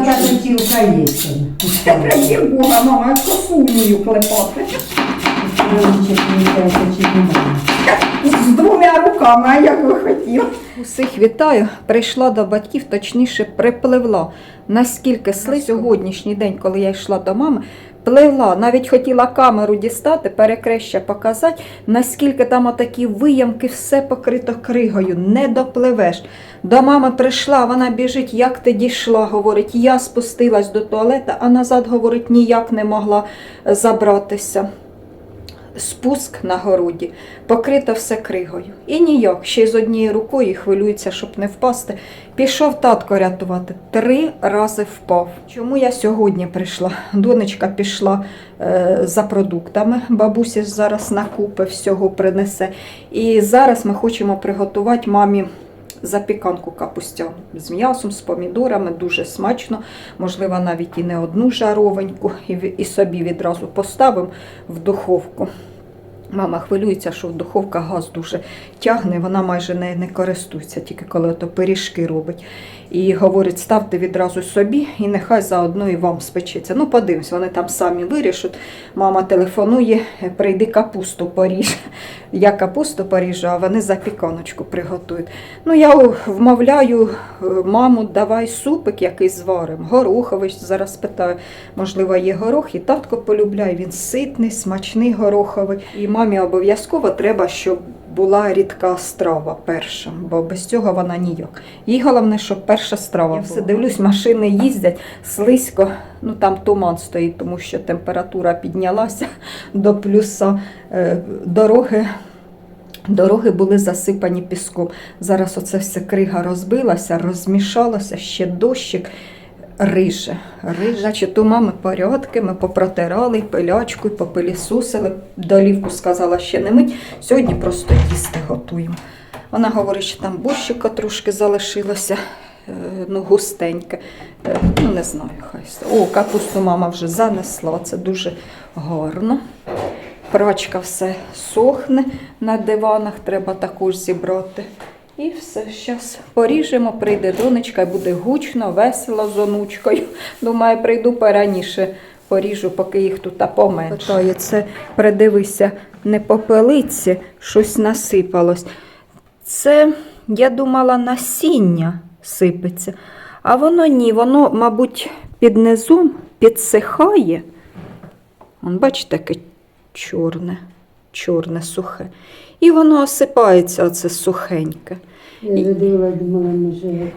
така красівка є. Краще Бога, мама, як косу клепати. З двома руками, а як ви хотіли. Усіх вітаю. Прийшла до батьків, точніше, припливла. Наскільки сли сьогоднішній день, коли я йшла до мами, пливла. Навіть хотіла камеру дістати, перекреща показати, наскільки там отакі виямки, все покрито кригою, не допливеш. До мами прийшла, вона біжить, як ти дійшла, говорить, я спустилась до туалета, а назад, говорить, ніяк не могла забратися. Спуск на городі, покрито все кригою. І ніяк, ще й з однією рукою хвилюється, щоб не впасти. Пішов татко рятувати. Три рази впав. Чому я сьогодні прийшла? Донечка пішла е, за продуктами. Бабусі зараз накупи всього принесе. І зараз ми хочемо приготувати мамі. Запіканку капустяну з м'ясом, з помідорами, дуже смачно. Можливо, навіть і не одну жаровеньку, і собі відразу поставимо в духовку. Мама хвилюється, що в духовка газ дуже тягне, вона майже не, не користується, тільки коли ото пиріжки робить. І говорить, ставте відразу собі і нехай заодно і вам спечеться. Ну, подивимось, вони там самі вирішать. Мама телефонує, прийди капусту поріж. Я капусту поріжу, а вони запіканочку приготують. Ну, я вмовляю е, маму, давай супик якийсь зваримо. Гороховий зараз питаю, можливо, є горох, і татко полюбляє. Він ситний, смачний гороховий. І мамі обов'язково треба, щоб була рідка страва перша, бо без цього вона ніяк. Їй головне, щоб перша страва. Я все дивлюсь, машини їздять слизько. Ну там туман стоїть, тому що температура піднялася до плюса. Е, Дороги Дороги були засипані піском. Зараз оце все крига розбилася, розмішалося, ще дощик. Риже, риже. Значить, у мами порядки, ми попротирали пилячку, попилісусили. Долівку сказала, ще не мить. Сьогодні просто їсти готуємо. Вона говорить, що там борщика трошки залишилося, е, ну, густеньке. Е, Ну, не знаю, хай. О, капусту мама вже занесла, це дуже гарно. Прачка все сохне на диванах, треба також зібрати. І все, зараз поріжемо, прийде донечка і буде гучно, весело з онучкою. Думаю, прийду пораніше, поріжу, поки їх тут поменше. Це придивися, не попелиці, щось насипалось. Це, я думала, насіння сипеться. А воно ні, воно, мабуть, під низом підсихає. Вон, бачите, таке чорне, чорне сухе. І воно осипається, оце сухеньке. Я задила, думала, може, як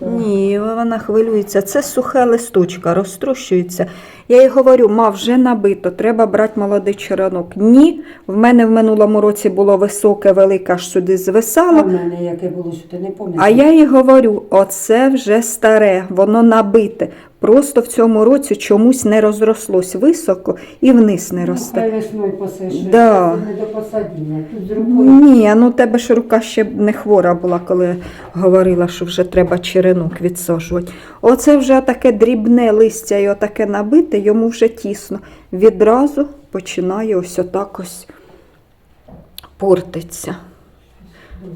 Ні, вона хвилюється. Це сухе листочка, розтрощується. Я їй говорю, ма, вже набито, треба брати молодий черенок. Ні, в мене в минулому році було високе, велике, аж сюди А в мене яке було, що ти не пам'ятаєш? А я їй говорю, оце вже старе, воно набите. Просто в цьому році чомусь не розрослось високо і вниз не Ну, росте. Хай весною посиш. Да. Не до посадіння. Тут з рукою. Ні, ну тебе ж рука ще не хвора була, коли говорила, що вже треба черенок відсаджувати. Оце вже таке дрібне листя і отаке набите, йому вже тісно. Відразу починає ось отак ось портиться.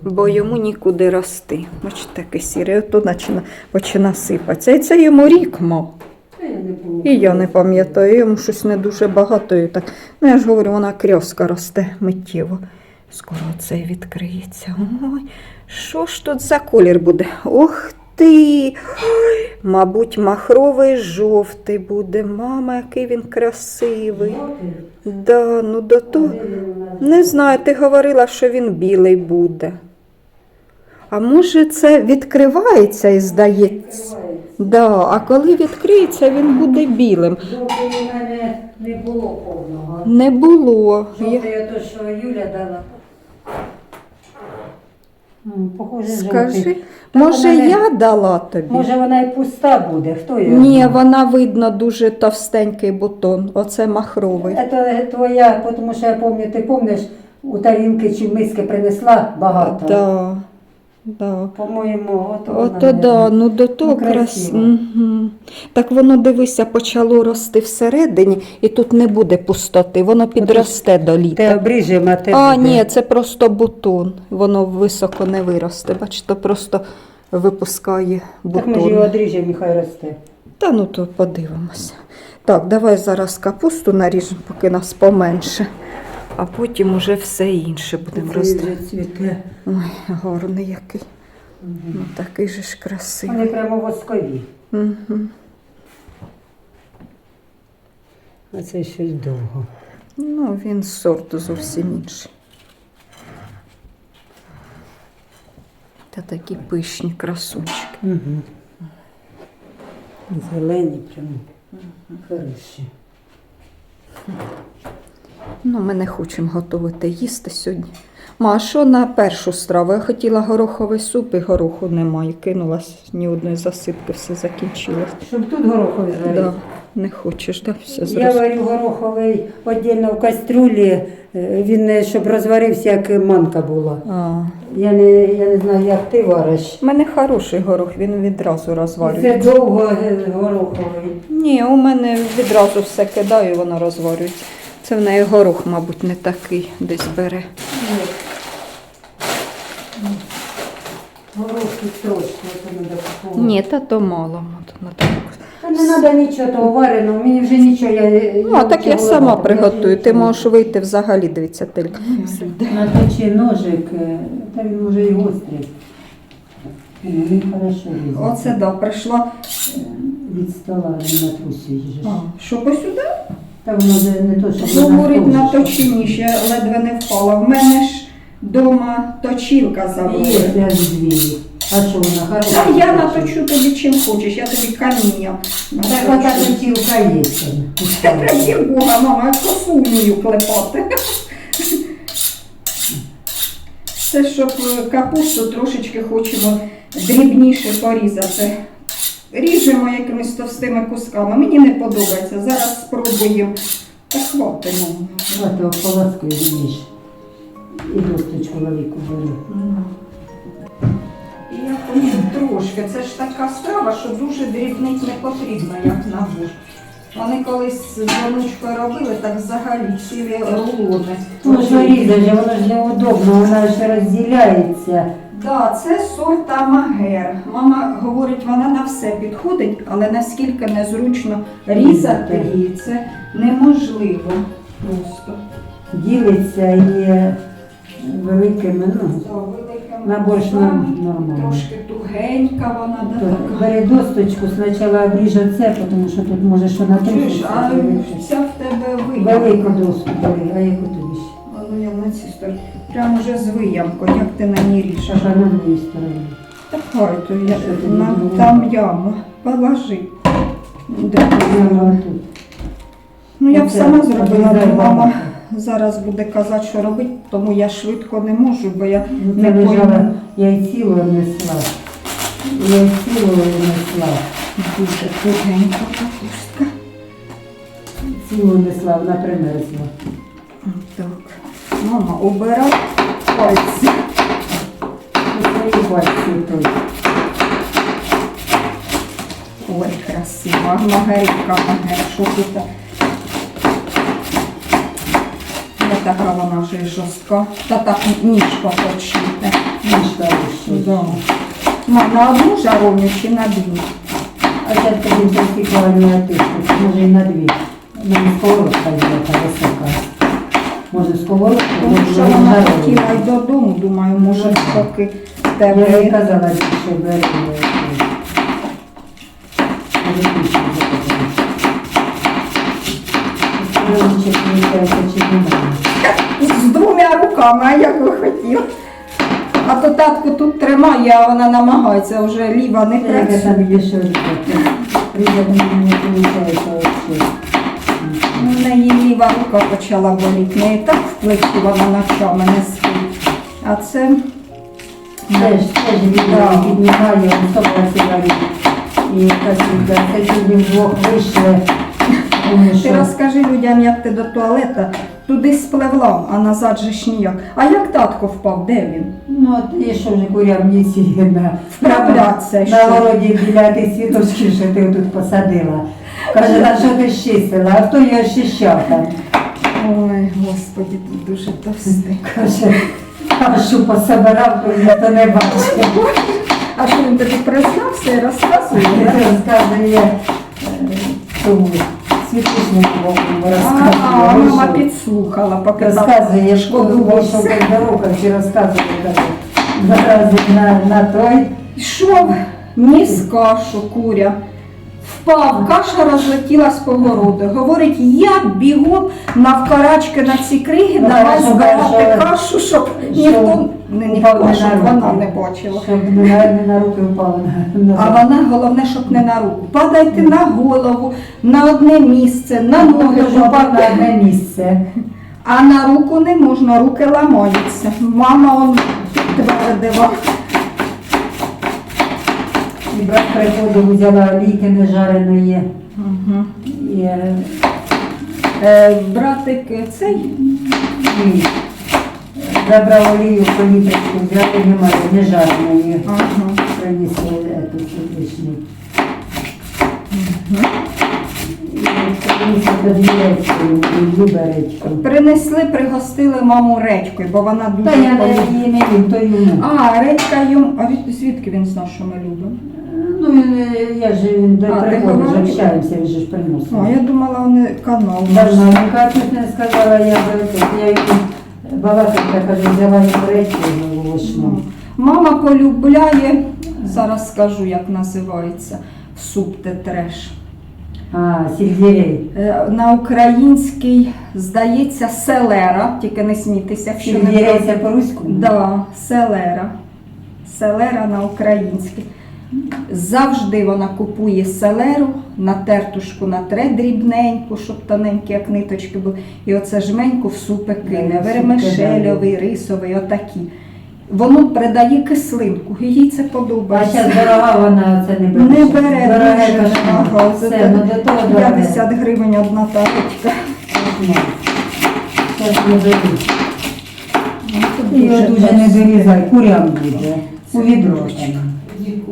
Бо йому нікуди рости. Бачите, таке сіре, ото почина, почина сипатися. І це йому рік мав. І я не пам'ятаю, йому щось не дуже багато. І так. Ну, я ж говорю, вона крьоска росте миттєво. Скоро це відкриється. Ой, що ж тут за колір буде? Ох ти! Ой, мабуть, махровий жовтий буде. Мама, який він красивий. Да, ну до того. Не знаю, ти говорила, що він білий буде. А може це відкривається і здається? Да, а коли відкриється, він буде білим. Жовтий у мене не було повного. Не було. Я... Жовтий ото, що Юля дала. Похоже, Скажи, жовтий. Та може вона не- я дала тобі? Може вона і пуста буде, хто її? Ні, знає? вона видно дуже товстенький бутон. Оце махровий. Це твоя, тому що я пам'ятаю, ти пам'ятаєш, у тарілки чи миски принесла багато. Да, да. По-моєму, ото вона, Ото да, ну до того Ну, крас... красиво. Угу. Так воно, дивися, почало рости всередині, і тут не буде пустоти, воно підросте до літа. обріжемо, а ти А, буде. ні, це просто бутон. Воно високо не виросте. Бачите, просто випускає Так ми ж його бутон. одріжемо і хай росте. Та ну то подивимося. Так, давай зараз капусту наріжемо, поки нас поменше. А потім уже все інше будемо цвіте. Ой, гарний який. Ну такий же ж красивий. Вони прямо воскові. Угу. А це щось довго. Ну, він сорт зовсім інший. Та такі пишні красунчики. Угу. Зелені прямо. Хороші. Ну, ми не хочемо готувати їсти сьогодні. Ма, що на першу страву? Я хотіла гороховий суп і гороху немає. Кинулась ні одної засипки, все закінчилось. Щоб тут гороховий зварити. Да, не хочеш, да? Все Я варю гороховий віддільно в кастрюлі, е, він щоб розварився, як манка була. А. Я не, я не знаю, як ти вариш. У мене хороший горох, він відразу Це довго е, гороховий. Ні, у мене відразу все кидаю, воно розварюється. Це в неї горох, мабуть, не такий десь бере. Горох тут трошки, це. Ні, та то мало. от, на таку. Та не треба нічого того вареного, мені вже нічого. Я, Ну, а так я сама приготую. Ти можеш вийти взагалі, дивіться, тільки. Наточи ножик, е, та він може і гострий. Він хорошо. Оце да, прийшла. Від стола не натрусиш. же ж. Що посюди? Та воно не, не то, що Говорить на точині, ще ледве не впала. В мене ж дома точілка Є заводить. аж дві. А що вона хороша? А я наточу тобі чим хочеш, я тобі камінням. Так ота точілка є. Раді Бога, мама, я вмію клепати. Це щоб капусту трошечки хочемо дрібніше порізати. Ріжемо якимись товстими кусками. Мені не подобається. Зараз спробуємо. Та хватить. ну. Давайте ополоскою вміш. І досточку велику беру. І я помню трошки. Це ж така страва, що дуже дрібнить не потрібно, як на борщ. Вони колись з онучкою робили, так взагалі цілі рулони. Воно ж різає, воно ж неудобно, вона ж розділяється. Да, це сорт амагер. Мама говорить, вона на все підходить, але наскільки незручно різати її, це неможливо просто. Ділиться і е, великими, ну, великими на борщ кусками, нам нормально. Трошки тугенька вона да, То така. Бери досточку, спочатку обріж оце, тому що тут може що Чуєш, а ця в тебе Велику виямка. доску бери, а яку тобі ще? А ну я на цій стороні. Прямо вже з виямкою, як ти на ній. Шаша на другій стороні. Так хай то я Що ти на, думала? там яму. Положи. Де ти тут. Ну я б Оце сама зробила, обрізай бо мама зараз буде казати, що робити, тому я швидко не можу, бо я Ну, не Це пойму. я й цілу несла. Я й цілу несла. Дуже тугенька капустка. Цілу несла, вона примерзла. Так. Мама, обирай пальці. Свої той. Ой, красиво. Маргаритка, магер, що тут? Не така вона вже жорстка. Та так ніжко почути. Ніжка. Да. На одну жаровню чи на дві? А зараз тобі стікла на тиску, може і на дві. Ну, сковородка є така висока. Може сковородка, Тому що вона хотіла й додому, думаю, може поки Я їй тебе. казала, що бери. З двома руками, а як ви хотіли. А то татку тут тримає, а вона намагається, вже ліва не Я працює. там більше робити. Різати не виходить неї ліва рука почала боліти. Не так в плечі вона ночами не спить. А це Теж, теж піднімає, висока сігарі. І касінка, це сьогодні вдвох вийшли. Ти розкажи людям, як ти до туалета туди спливла, а назад же ж ніяк. А як татко впав? Де він? Ну, от я що вже курявниці на, Вправляться на ще. городі біля тих світочків, що ти тут посадила. Каже, на що ти щистила, а хто її очищав там? Ой, господі, ти дуже товстий. Каже, а що пособирав, то ніхто не бачив. А що він тобі признався і розказує? да? Розказує, тому світличному А, розказує. мама підслухала, поки Розказує, що шкоду вийшов дорога, чи розказує, каже, заразить на, на той. Йшов, ніс кашу, куря. Впав, каша розлетілась по городу. Говорить, я бігом навкарачки на ці криги, давай збирати кашу, щоб Що ніхто не руки. вона не бачила. Щоб не на, руки впав. На, А вона головне, щоб не на руку. Падайте на голову, на одне місце, на ноги. На одне місце. А на руку не можна, руки ламаються. Мама он твердила. Брат приходив, взяла ліки нежареної. І, е, Е, братик цей і забрав олію по літрочку, взяти немає, нежареної. ага. Принесли світличну. І принесли тоді речку, і принесли, пригостили маму редькою, бо вона дуже Та я не, полюбила. її не їм, то йому. А, редька йому. А від- звідки він знав, що ми любимо? Ну, е, я ж він до А, ти же ж приносив. О, я думала, вони канал. Давно, тут не сказала, я би тут, я їм балакати, каже, взяла їм речі волошну. Мама полюбляє, зараз скажу, як називається, суп тетреш. А, сельдерей. Е, На український, здається, селера, тільки не смійтеся, якщо не Сельдерей правда. це по-руську? Да, селера. Селера на українській. Завжди вона купує селеру, на тертушку натре дрібненьку, щоб тоненькі, як ниточки були. І оце жменьку в супи кине. Вермишельовий, рисовий, отакі. Воно придає кислинку, їй це подобається. зараз дорога вона це не бере. Не бере кошмар. дорого. Все, ну до того дороге. 50 гривень одна тарочка. Ну, дуже не дорізай, курям буде. У відро там.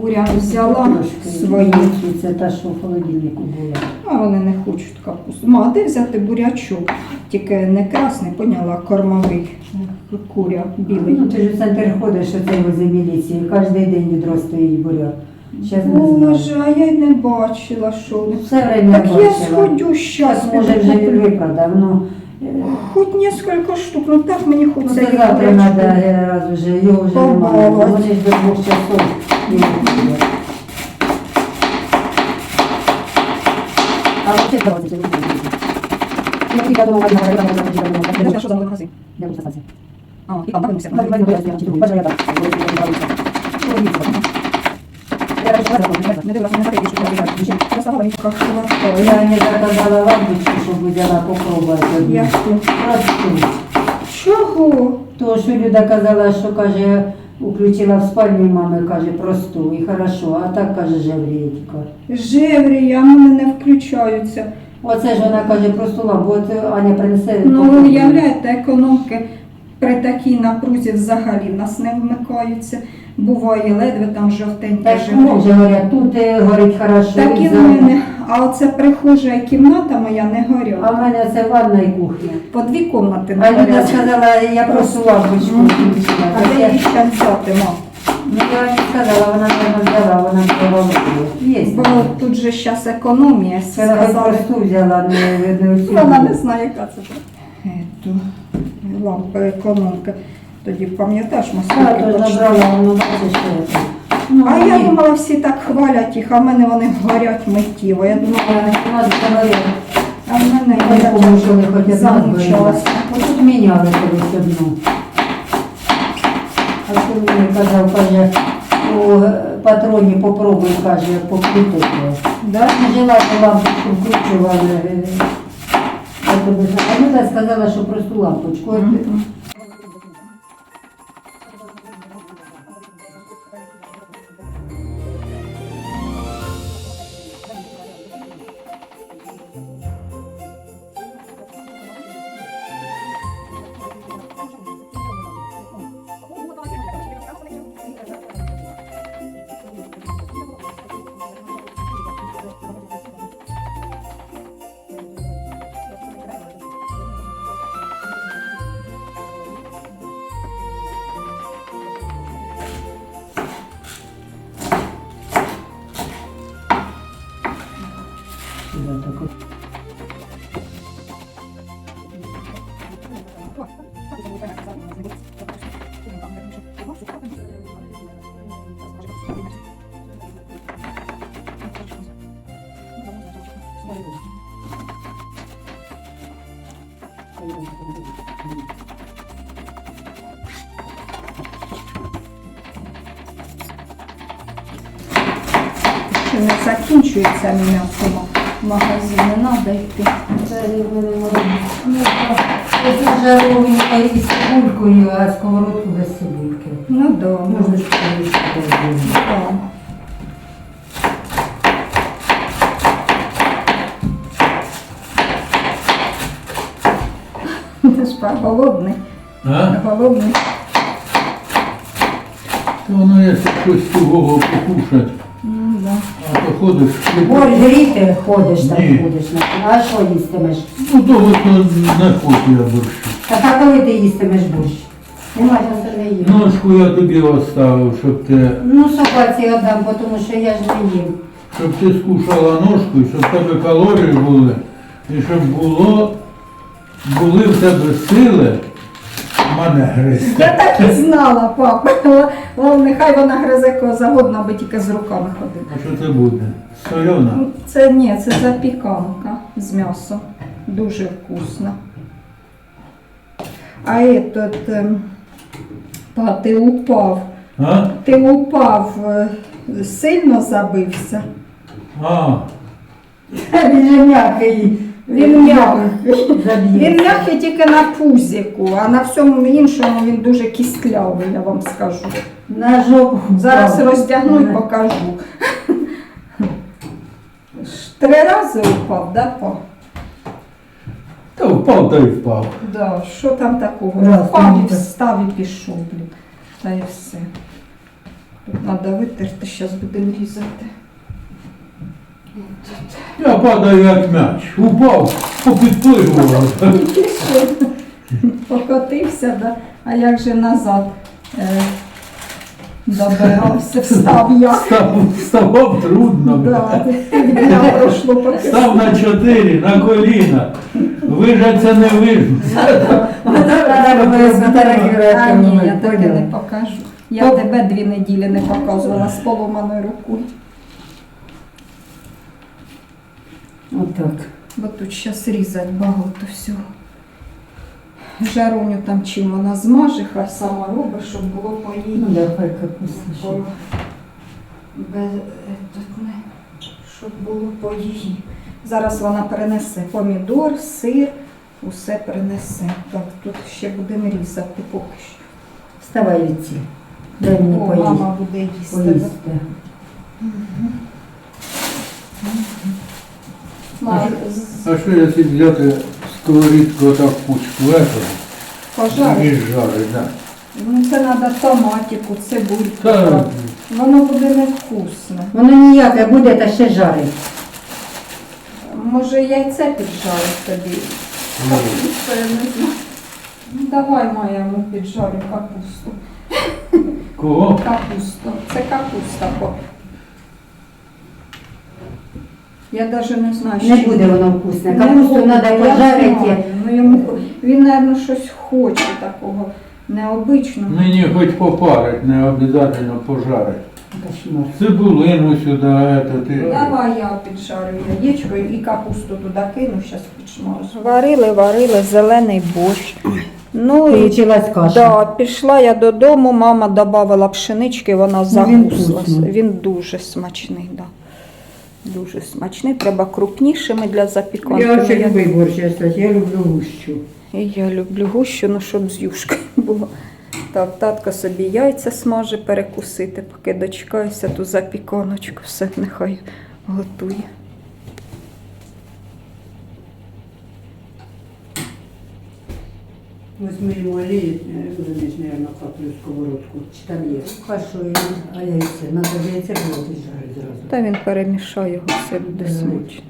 Куря взяла свої. Це та, що в холодильнику була. А вони не хочуть капусту. Ма, де взяти бурячок? Тільки не красний, поняла, кормовий куря білий. Ну, ти ж в центр ходиш, оцей возле міліції, кожен день відро стоїть буряк. Щас не. Боже, а я й не бачила, що вони. Все время Так я бачила. сходю щас, може вже він виправдав, ну, е, Хоч несколько штук, ну так мені ну хочеться це їх завтра бурячку. треба раз вже, його вже немає. Побалувати. Ж до двох часов я Не заказала лампочку, щоб взяла попробувати. Чого? То, що Люда казала, що каже, включила в спальні мами, каже, просту і хорошо, а так каже жеврітька. Жеврі, а в мене не включаються. Оце ж вона каже, просту лампу, от Аня принесе. Ну, попробуй. уявляєте, економки при такій напрузі взагалі в нас не вмикаються. Буває ледве там жовтеньке Так, живе. ну, вже говорять, тут е, горить хорошо. Так і в за- мене. А оце прихожа і кімната моя не А в мене це ванна і кухня. По дві кімнати не А Люда горять. сказала, я просто лампочку. А де її ще взяти, мам? Ну, я не сказала, вона не взяла, вона сказала, є. Бо тут же зараз економія. Вона Сказали, просту взяла, не, не оцю. вона не знає, яка це. Ету, лампа економка. Тоді пам'ятаєш, ми скільки то ж почали? набрала, ну бачиш, що це. Ну, А я ні. думала, всі так хвалять їх, а в мене вони горять миттєво. Я думала, У нас говорили, а в мене я не помню, що вони хоч одна замучилася. Ось тут міняли колись одну. А що він казав, каже, у патроні попробуй, каже, покрутити. Да? Жила лампочку вкручували. е, я тобі. А Люда сказала, що просто лампочку. От Мгм. Сюди так от. Не закінчується м'ясо в магазин, не треба йти. Це я мене робить. Ну, Ось із цибулькою, а сковородку без цибульки. Ну да, Можна ж повісти да. Ти ж па- голодний, А? голодний. То воно якщо щось сугого покушать. А то ходиш. Борщ гріти ходиш там Ні. на- А що їстимеш? Ну то от то не хочу я борщу. Так а коли ти їстимеш борщ? Нема часу не їм. Ножку я тобі оставив, щоб ти, Ну, собаці віддам, бо тому що я ж не їм. щоб ти скушала ножку, і щоб в тебе калорії були, і щоб було, були в тебе сили мене гризти. Я так і знала, папа. О, нехай вона гризе кого завгодно, аби тільки з руками ходила. А що це буде? Сольона? Ну, Це ні, це запіканка з м'ясом. Дуже вкусно. А этот, ем, па, ти упав. А? Ти упав, е, сильно забився. А, Він же м'який. Він м'який. Він м'який тільки на пузику, а на всьому іншому він дуже кістлявий, я вам скажу. На жопу. Зараз роздягну і покажу. Три рази упав, да, па? та впав та й впав. Да, що там такого? Раз, Впав і встав і пішов, блін. Та й все. Тут треба витерти, зараз будемо різати. Я падаю як м'яч. Упав, попідпливував. Покотився, да? а як же назад е, добирався, встав я. Став, вставав трудно. Да, дня пройшло поки. Став на чотири, на коліна. Вижаться не. А ні, я таке не покажу. Я тебе дві неділі не показувала з поломаною рукою. Отак. Бо тут зараз різати багато всього. Жаруню там чим вона змаже, хай сама робить, щоб було по їй. Ну, давай капусту. Без, е, не, щоб було по її. Зараз вона принесе помідор, сир, усе принесе. Так, тут ще будемо різати поки що. Вставай від ці. Дай мені О, поїсти. мама буде їсти. Поїсти. Ма, А що якщо взяти сковорідку отак пучку этого пожар. і жарить, да? Ну це треба томатику, цибульку. Та, Воно буде невкусне. Воно ніяке буде, та ще жарить. Може яйце піджарить тобі? Капусту, я не знаю. Ну давай моєму піджарю капусту. кого? Капусту. Це капуста. по- Я навіть не знаю, Не що- буде воно вкусне. Не Капусту буде, треба я пожарити. знаю. Ну, йому, він, мабуть, щось хоче такого необичного. Мені хоч попарить, не обов'язково пожарить. Кошмар. Цибулину сюди, это, ти. Давай я піджарю яєчко і капусту туди кину, зараз підшмажу. Варили, варили зелений борщ. Ну і Получилась каша. да, пішла я додому, мама додавала пшенички, вона він вкусний. Він дуже смачний, да. Дуже смачний. Треба крупнішими для запіканки. Я ще любив люблю борщ, я я люблю гущу. І я люблю гущу, ну щоб з юшкою було. Так, татка собі яйця смаже перекусити, поки дочекаюся ту запіканочку, все нехай готує. Возьми олії, вилиш, мабуть, каплю сковородку. Чи там є? Кашу, а яйця. Надо яйця було піджарити зразу. Та він перемішає його, все буде смачно.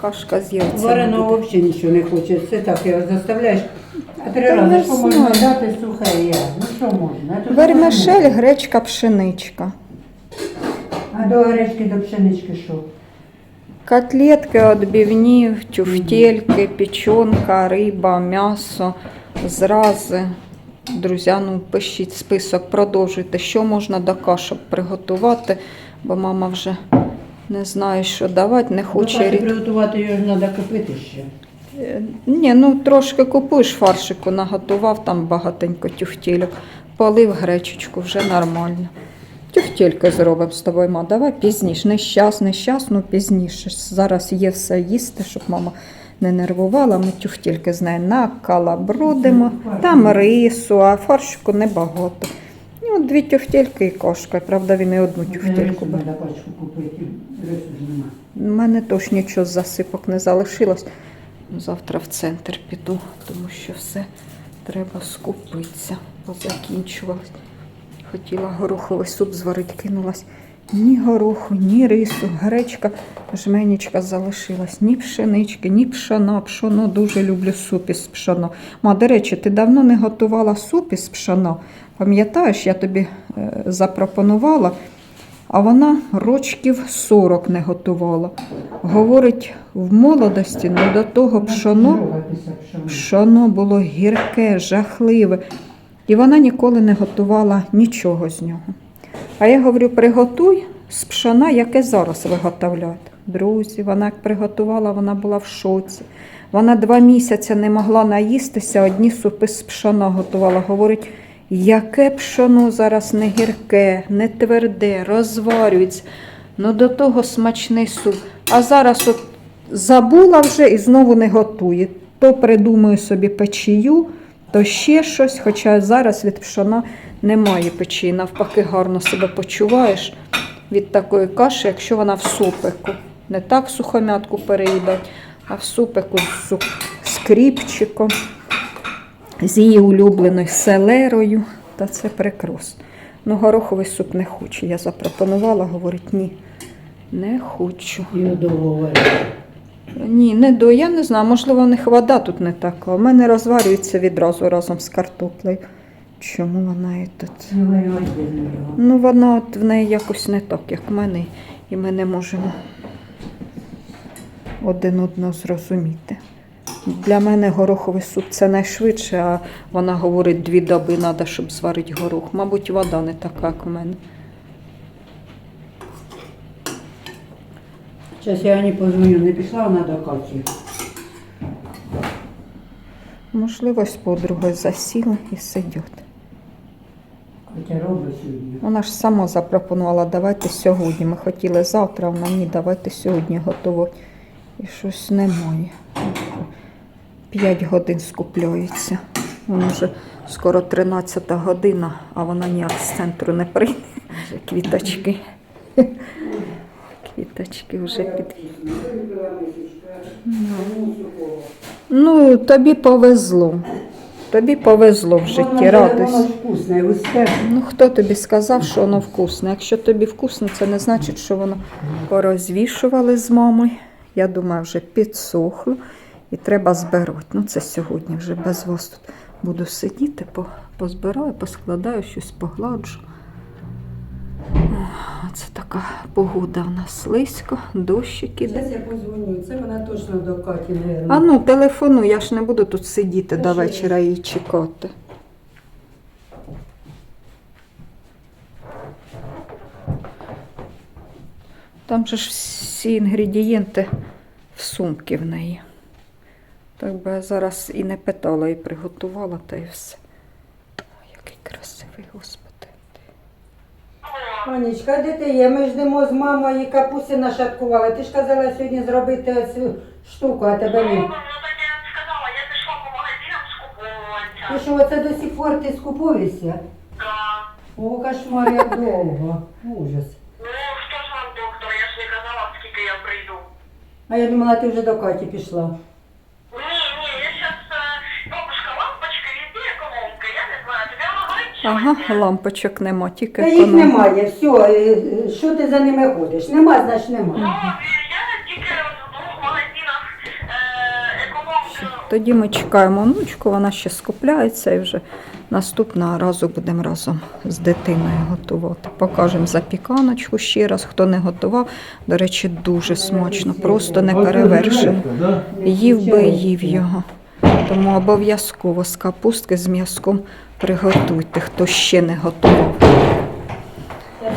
Кашка з яйцями. Вареного буде. взагалі нічого не хоче. Це так його заставляєш. А три Та рази я можна дати сухе я. Ну що можна? А то Вермишель, гречка, пшеничка. А до гречки, до пшенички що? Котлетки, отбивні, тюфтельки, печенка, риба, м'ясо, зрази. Друзі, ну пишіть список, продовжуйте, що можна до кашок приготувати, бо мама вже не знає, що давати, не хоче рід. приготувати його ж треба купити ще. Е, Ні, ну трошки купуєш фаршику, наготував там багатенько тюфтельок, полив гречечку, вже нормально. Тюфтельки зробимо з тобою, ма. Давай пізніше. Не щас, не щас, ну пізніше. Зараз є все їсти, щоб мама не нервувала. Ми тюфтельки з нею накалабродимо. Там рису, а фаршику небагато. І от дві тюфтельки і кошка. Правда, він і одну тюфтельку бере. У мене теж нічого з засипок не залишилось. Завтра в центр піду, тому що все треба скупитися. Позакінчувалось. Хотіла гороховий суп зварити, кинулась. Ні гороху, ні рису, гречка, жменічка залишилась, ні пшенички, ні пшона. Пшоно дуже люблю суп із пшоно. Ма, до речі, ти давно не готувала суп із пшоно. Пам'ятаєш, я тобі е, запропонувала, а вона рочків 40 не готувала. Говорить, в молодості ну, до того пшоно. пшоно було гірке, жахливе. І вона ніколи не готувала нічого з нього. А я говорю, приготуй з пшона, яке зараз виготовляють. Друзі, вона як приготувала, вона була в шоці. Вона два місяці не могла наїстися, одні супи з пшона готувала. Говорить, яке пшоно зараз не гірке, не тверде, розварюється. Ну до того смачний суп. А зараз от забула вже і знову не готує. То придумую собі печію, то ще щось, хоча зараз від пшона немає печії. Навпаки, гарно себе почуваєш від такої каші, якщо вона в супику. Не так в сухомятку переїдать, а в супику з, з кріпчиком, з її улюбленою селерою. Та це прекрасно. Ну, гороховий суп не хочу. Я запропонувала, говорить, ні, не хочу. Варити. Ні, не до. Я не знаю, можливо, в них вода тут не така. У мене розварюється відразу разом з картоплею. Чому вона і тут? Ну. Ну, вона от в неї якось не так, як в мене, і ми не можемо один одного зрозуміти. Для мене гороховий суп це найшвидше, а вона говорить, дві доби треба, щоб зварити горох. Мабуть, вода не така, як у мене. Зараз я Ані позвоню, не пішла вона до Каті. Можливо, з подругою засіла і сидять. Хоча робить сьогодні. Вона ж сама запропонувала, давайте сьогодні. Ми хотіли завтра, а вона ні, давайте сьогодні готувати. І щось немає. П'ять годин скупляється. Вона вже скоро 13 година, а вона ніяк з центру не прийде. Вже квіточки. Квіточки вже під. Ну, тобі повезло. Тобі повезло в житті, вкусне, густе. Ну, хто тобі сказав, що воно вкусне? Якщо тобі вкусно, це не значить, що воно порозвішували з мамою. Я думаю, вже підсохло і треба збирати. Ну, це сьогодні вже без вас тут буду сидіти, позбираю, поскладаю, щось погладжу. Це така погода в нас слизько, дощик іде. Зараз я позвоню, це вона точно до Каті, мабуть. А ну, телефону, я ж не буду тут сидіти до вечора і чекати. Там же ж всі інгредієнти в сумки в неї. Так би я зараз і не питала, і приготувала, та і все. Ой, Який красивий, господи. Анічка, де ти є? Ми ждемо з мамою капусти нашаткували. Ти ж казала сьогодні зробити цю штуку, а тебе Ну, ні. ну скуповуватися. Ти що, оце до сих пор ти скуповуєшся? Да. О, кошмар, як довго. Ужас. Ну, хто ж вам доктор? Я ж не казала, скільки я прийду. А я думала, ти вже до Каті пішла. Ага, лампочок нема, тільки Та їх економ. немає, все, е, що ти за ними ходиш? Нема, значить Ну, нема. я тільки в двох магазинах е. Тоді ми чекаємо онучку, вона ще скупляється і вже Наступного разу будемо разом з дитиною готувати. Покажемо запіканочку ще раз, хто не готував. До речі, дуже смачно, просто не перевершено. Їв би їв його. Тому обов'язково з капустки з м'язком приготуйте, хто ще не готував.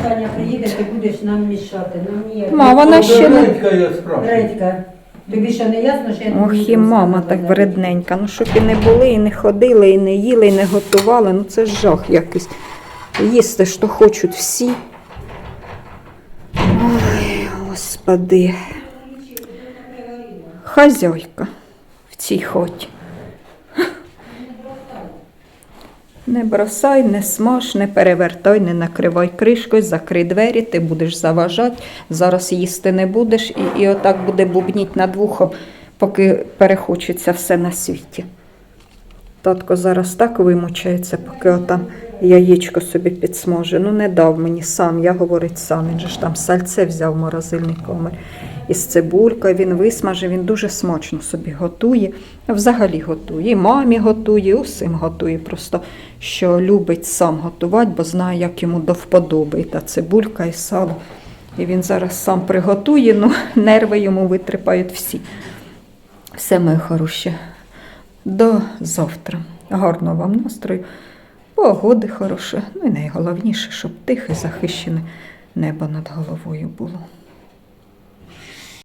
Таня приїде, ти будеш нам мішати. Нам ніяк. Ма, вона ще не- Гречка, я спрашиваю. Редька, тобі що не ясно, що я тобі Ох, і мама так вредненька. Ну, щоб і не були, і не ходили, і не їли, і не готували. Ну це ж жах якийсь. Їсти, що хочуть всі. Ой, господи. Хазяйка в цій хоті. Не бросай, не смаж, не перевертай, не накривай кришкою, закрий двері, ти будеш заважати. Зараз їсти не будеш, і, і отак буде бубніть над вухом, поки перехочеться все на світі. Татко зараз так вимучається, поки отам яєчко собі підсможе. Ну, не дав мені сам, я говорить сам. Він же ж там сальце взяв в морозильний комер. Із цибулькою він висмажив, він дуже смачно собі готує. Взагалі готує. І мамі готує, усім готує. Просто що любить сам готувати, бо знає, як йому до вподоби. І та цибулька, і сало. І він зараз сам приготує, ну нерви йому витрипають всі. Все, моє хороше. До завтра. Гарного вам настрою, погоди хороше. Ну і найголовніше, щоб тихе захищене небо над головою було.